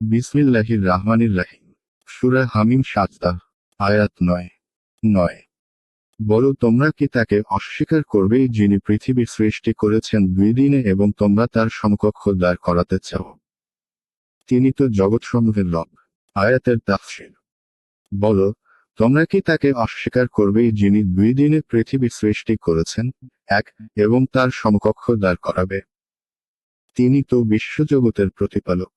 বিসমিল্লাহির রাহমানির রাহিম। সুরা হামিম সাজদা আয়াত নয় নয়। বলো, তোমরা কি তাকে অস্বীকার করবে যিনি পৃথিবীর সৃষ্টি করেছেন দুই দিনে এবং তোমরা তার সমকক্ষ দাঁড় করাতে চাও? তিনি তো জগৎসমূহের রব, আয়াতের তাফসির। বলো, তোমরা কি তাকে অস্বীকার করবে যিনি দুই দিনে পৃথিবী সৃষ্টি করেছেন, এক, এবং তার সমকক্ষ দাঁড় করাবে? তিনি তো বিশ্বজগতের প্রতিপালক।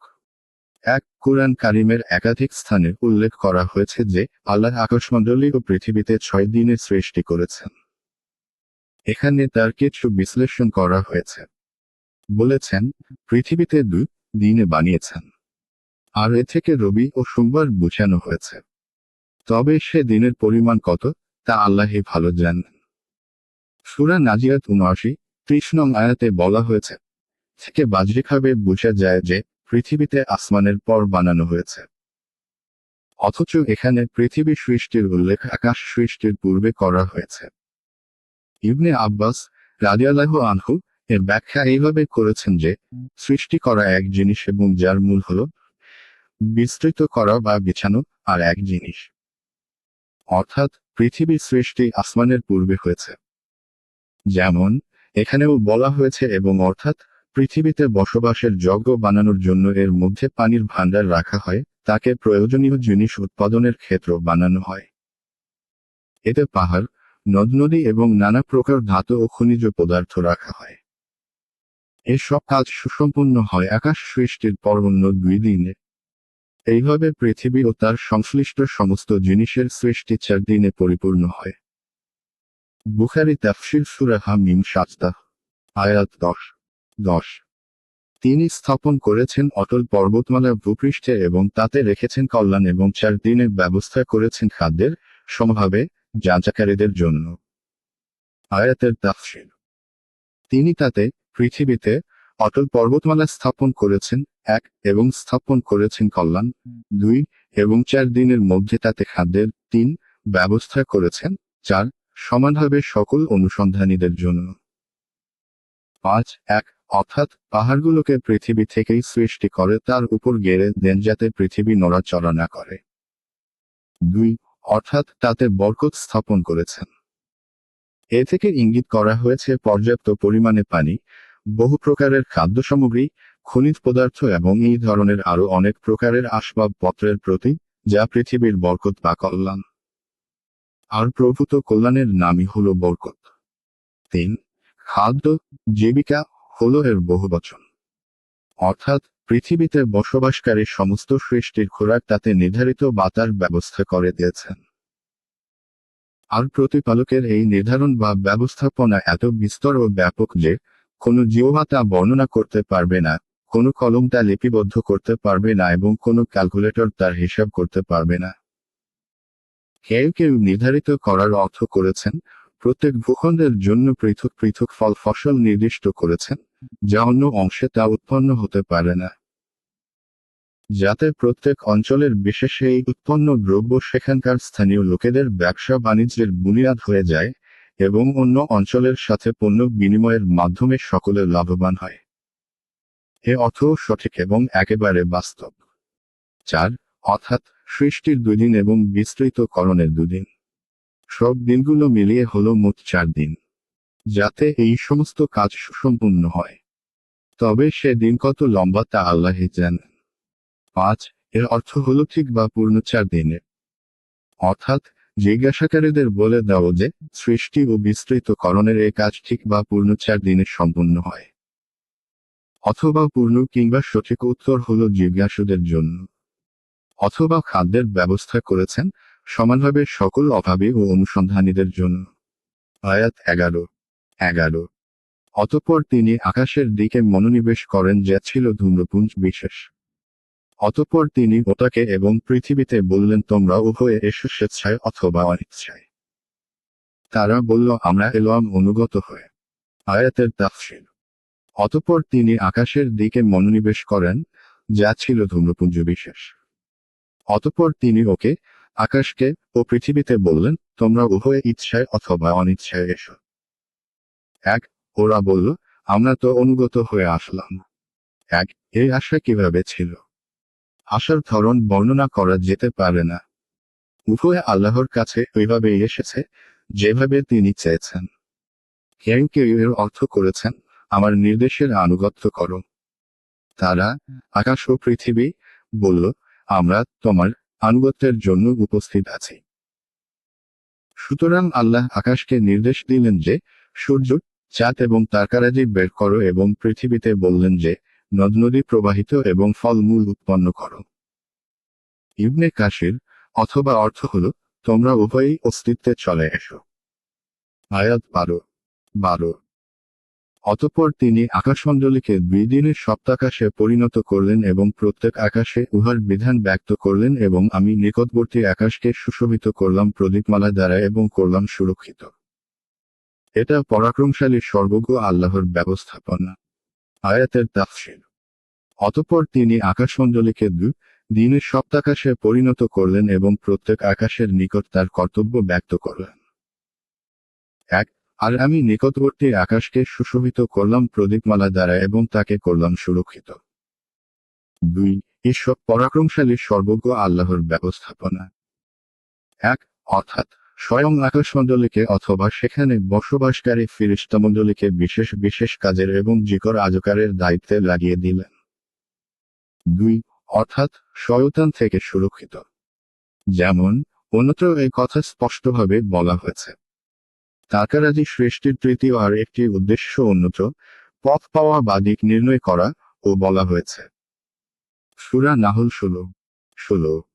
এক কোরআন কারিমের একাধিক স্থানে উল্লেখ করা হয়েছে যে, আল্লাহ আকাশমণ্ডলী ও পৃথিবীতে ছয় দিনে সৃষ্টি করেছেন। এখানে তার কিছু বিশ্লেষণ করা হয়েছে। বলেছেন, পৃথিবীতে দুই দিনে বানিয়েছেন। আর এ থেকে রবি ও সোমবার বুঝানো হয়েছে। তবে সে দিনের পরিমাণ কত, তা আল্লাহই ভালো জানেন। সুরা নাজিয়াত উনআশি ত্রিশ আয়াতে বলা হয়েছে, থেকে বাহ্যিকভাবে বোঝা যায় যে পৃথিবীতে আসমানের পর বানানো হয়েছে। অথচ এখানে পৃথিবী সৃষ্টির উল্লেখ আকাশ সৃষ্টির পূর্বে করা হয়েছে। ইবনে আব্বাস রাদিয়াল্লাহু আনহু এর ব্যাখ্যা এইভাবে করেছেন যে, সৃষ্টি করা এক জিনিস এবং যার মূল হল বিস্তৃত করা বা বিছানো আর এক জিনিস। অর্থাৎ পৃথিবীর সৃষ্টি আসমানের পূর্বে হয়েছে। যেমন, এখানেও বলা হয়েছে এবং অর্থাৎ পৃথিবীতে বসবাসের যজ্ঞ বানানোর জন্য এর মধ্যে পানির ভাণ্ডার রাখা হয়, তাকে প্রয়োজনীয় জিনিস উৎপাদনের ক্ষেত্র বানানো হয়। এতে পাহাড়, নদ নদী এবং নানা প্রকার ধাতু ও খনিজ পদার্থ রাখা হয়। এসব কাজ সুসম্পন্ন হয় আকাশ সৃষ্টির পর অন্য দুই দিনে এইভাবে পৃথিবী ও তার সংশ্লিষ্ট সমস্ত জিনিসের সৃষ্টি চার দিনে পরিপূর্ণ হয়। বুখারি তাফসির সুরাহা মিম সাজদা আয়াত দশ। দশ। তিনি স্থাপন করেছেন অটল পর্বতমালা ভূপৃষ্ঠে এবং তাতে রেখেছেন কল্যাণ এবং চার দিনের ব্যবস্থা করেছেন খাদ্যের সমভাবে যাচাকারীদের জন্য। আয়াতের তাফসির। তিনি তাতে পৃথিবীতে অটল পর্বতমালা স্থাপন করেছেন এক এবং স্থাপন করেছেন কল্যাণ, দুই এবং চার দিনের মধ্যে তাতে খাদ্যের তিন ব্যবস্থা করেছেন, চার সমানভাবে সকল অনুসন্ধানীদের জন্য। পাঁচ, এক অর্থাৎ পাহাড়গুলোকে পৃথিবী থেকেই সৃষ্টি করে, তার উপর গেড়ে দেন যাতে পৃথিবী নড়াচড়া না করে। দুই, অর্থাৎ তাতে বরকত স্থাপন করেছেন। এ থেকে ইঙ্গিত করা হয়েছে পর্যাপ্ত পরিমাণে পানি, বহু প্রকারের খাদ্য সামগ্রী খনিজ পদার্থ এবং এই ধরনের আরও অনেক প্রকারের আসবাবপত্রের প্রতি, যা পৃথিবীর বরকত বা কল্যাণ। আর প্রভূত কল্যাণের নামই হল বরকত। তিন, খাদ্য, জীবিকা হল এর বহুবচন। অর্থাৎ, পৃথিবীতে বসবাসকারী সমস্ত সৃষ্টির খোরাক তাতে নির্ধারিত বাতার ব্যবস্থা করে দিয়েছেন। আর প্রতিপালকের এই নির্ধারণ বা ব্যবস্থাপনা এত বিস্তর ও ব্যাপক যে, কোনো জিওভা তা বর্ণনা করতে পারবে না, কোনো কলম তা লিপিবদ্ধ করতে পারবে না এবং কোনো ক্যালকুলেটর তার হিসাব করতে পারবে না। কেউ কেউ নির্ধারিত করার অর্থ করেছেন, প্রত্যেক ভূখণ্ডের জন্য পৃথক পৃথক ফল ফসল নির্দিষ্ট করেছেন যা অন্য অংশে তা উৎপন্ন হতে পারে না। যাতে প্রত্যেক অঞ্চলের বিশেষে এই উৎপন্ন দ্রব্য সেখানকার স্থানীয় লোকেদের ব্যবসা বাণিজ্যের বুনিয়াদ হয়ে যায় এবং অন্য অঞ্চলের সাথে পণ্য বিনিময়ের মাধ্যমে সকলে লাভবান হয়। এ অর্থ সঠিক এবং একেবারে বাস্তব। চার, অর্থাৎ সৃষ্টির দুদিন এবং বিস্তৃতকরণের দুদিন সব দিনগুলো মিলিয়ে হলো মোট চার দিন। যাতে এই সমস্ত কাজ সুসম্পূর্ণ হয়। তবে সে দিন কত লম্বা তা আল্লাহ জানেন। পাঁচ, এর অর্থ হল ঠিক বা পূর্ণ চার দিনে অর্থাৎ, জিজ্ঞাসাকারীদের বলে দাও যে, সৃষ্টি ও বিস্তৃতকরণের এ কাজ ঠিক বা পূর্ণ চার দিনে সম্পূর্ণ হয়। অথবা পূর্ণ কিংবা সঠিক উত্তর হলো জিজ্ঞাসুদের জন্য। অথবা খাদ্যের ব্যবস্থা করেছেন, সমানভাবে সকল অভাবী ও অনুসন্ধানীদের জন্য। আয়াত এগারো। এগারো। অতঃপর তিনি আকাশের দিকে মনোনিবেশ করেন যা ছিল ধূম্রপুঞ্জ বিশেষ। অতঃপর তিনি ওটাকে এবং পৃথিবীতে বললেন, তোমরা উভয়ে এসো স্বেচ্ছায় অথবা অনিচ্ছায়। তারা বলল, আমরা এলাম অনুগত হয়ে আয়াতের তাফসির অতঃপর তিনি আকাশের দিকে মনোনিবেশ করেন যা ছিল ধূম্রপুঞ্জ বিশেষ। অতঃপর তিনি ওকে, আকাশকে ও পৃথিবীতে বললেন, তোমরা উভয়ে ইচ্ছায় অথবা অনিচ্ছায় এসো। এক, ওরা বলল, আমরা তো অনুগত হয়ে আসলাম। এক এই আশা কীভাবে ছিল? আশার ধরন বর্ণনা করা যেতে পারে না। উভয় আল্লাহর কাছে ওইভাবে এসেছে, যেভাবে তিনি চেয়েছেন। কেউ কেউ এর অর্থ করেছেন, আমার নির্দেশের আনুগত্য করো। তারা, আকাশ ও পৃথিবী, বলল, আমরা তোমার আনুগত্যের জন্য উপস্থিত আছি। সুতরাং আল্লাহ আকাশকে নির্দেশ দিলেন যে সূর্য, চাঁদ এবং তারকারাজি বের করো এবং পৃথিবীতে বললেন যে নদ নদী প্রবাহিত এবং ফলমূল উৎপন্ন করো। ইবনে কাশির অথবা অর্থ হল, তোমরা উভয়ই অস্তিত্বে চলে এসো। আয়াত বারো বারো। অতঃপর তিনি আকাশমণ্ডলীকে দুই দিনের সপ্তাকাশে পরিণত করলেন এবং প্রত্যেক আকাশে উহার বিধান ব্যক্ত করলেন এবং আমি নিকটবর্তী আকাশকে সুশোভিত করলাম প্রদীপমালা দ্বারা এবং করলাম সুরক্ষিত। এটা পরাক্রমশালী সর্বজ্ঞ আল্লাহর ব্যবস্থাপনা। আয়াতের তাফসির। অতঃপর তিনি আকাশমণ্ডলীকে দু দিনের সপ্তাকাশে পরিণত করলেন এবং প্রত্যেক আকাশের নিকট তার কর্তব্য ব্যক্ত করলেন। এক, আর আমি নিকটবর্তী আকাশকে সুশোভিত করলাম প্রদীপমালা দ্বারা এবং তাকে করলাম সুরক্ষিত। দুই, ঈশ্বর পরাক্রমশালী সর্বজ্ঞ আল্লাহর ব্যবস্থাপনা। এক, অর্থাৎ স্বয়ং আকাশমণ্ডলীকে অথবা সেখানে বসবাসকারী ফিরিস্তামণ্ডলীকে বিশেষ বিশেষ কাজের এবং জিকর আজকারের দায়িত্বে লাগিয়ে দিলেন। দুই, অর্থাৎ শয়তান থেকে সুরক্ষিত। যেমন, অন্যত্র এই কথা স্পষ্টভাবে বলা হয়েছে। তাকারাজি সৃষ্টির তৃতীয় আর একটি উদ্দেশ্য অন্যত্র, পথ পাওয়া বা দিক নির্ণয় করা ও বলা হয়েছে। সুরা নাহল ষোলো ষোলো